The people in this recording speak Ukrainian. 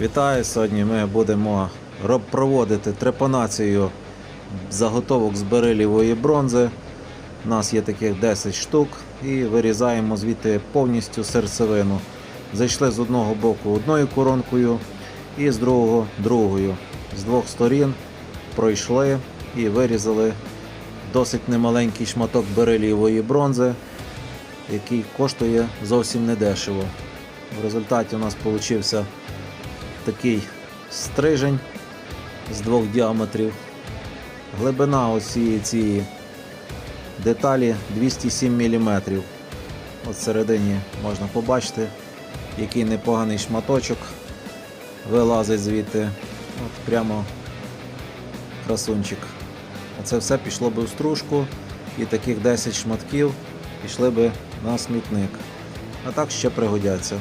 Вітаю! Сьогодні ми будемо проводити трепанацію заготовок з берилівої бронзи. У нас є таких 10 штук і вирізаємо звідти повністю серцевину. Зайшли з одного боку одною коронкою і з другого другою. З двох сторін пройшли і вирізали досить немаленький шматок берилівої бронзи, який коштує зовсім недешево. В результаті у нас вийшов такий стрижень з двох діаметрів. Глибина ось цієї деталі 207 мм. От всередині можна побачити, який непоганий шматочок вилазить звідти. От прямо красунчик. Оце все пішло би в стружку і таких 10 шматків пішли би на смітник. А так ще пригодяться.